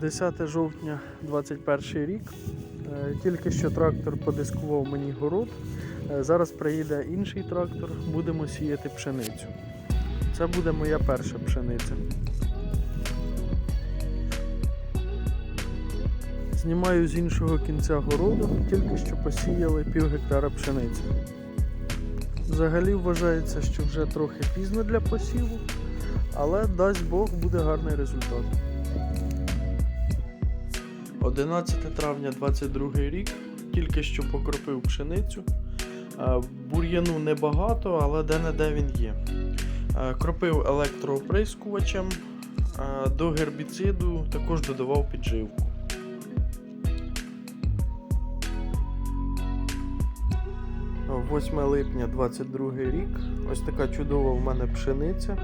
10 жовтня 21 рік. Е, Тільки що трактор подискував мені город. Е, Зараз приїде інший трактор, будемо сіяти пшеницю. Це буде моя перша пшениця. Знімаю з іншого кінця городу, тільки що посіяли пів гектара пшениці. Взагалі вважається, що вже трохи пізно для посіву, але дасть Бог буде гарний результат. 11 травня 22 рік, тільки що покропив пшеницю. Е, Бур'яну небагато, але де-не-де він є. Е, Кропив електрооприскувачем, е, до гербіциду також додавав підживку. Е, 8 липня 22 рік. Ось така чудова в мене пшениця.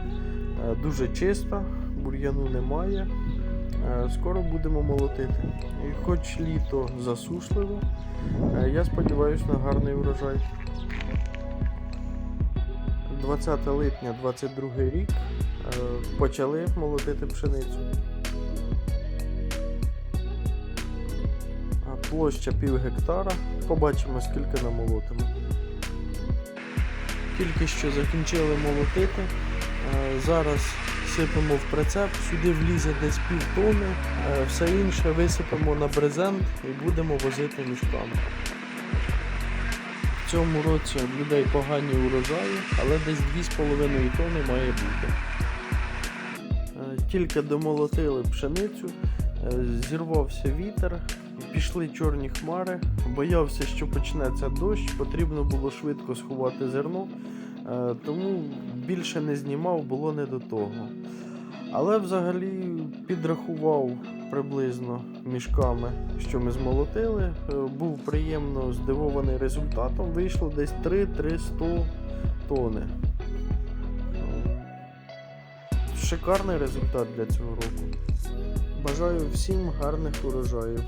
Дуже чиста, бур'яну немає. Е, Скоро будемо молотити. І хоч літо засушливо, е, я сподіваюся на гарний урожай. 20 липня 22 рік е, почали молотити пшеницю. Площа пів гектара. Побачимо скільки намолотимо. Тільки що закінчили молотити. Е, Зараз сипемо в прицеп, сюди влізе десь пів тони, е, все інше висипемо на брезент і будемо возити мішками. В цьому році в людей погані урожаї, але десь 2,5 тони має бути. Е, Тільки домолотили пшеницю, зірвався вітер, пішли чорні хмари. Боявся, що почнеться дощ, потрібно було швидко сховати зерно, тому більше не знімав, було не до того. Але взагалі підрахував приблизно мішками, що ми змолотили. Е, Був приємно здивований результатом. Вийшло десь 3-300 тони. Шикарний результат для цього року. Бажаю всім гарних урожаїв.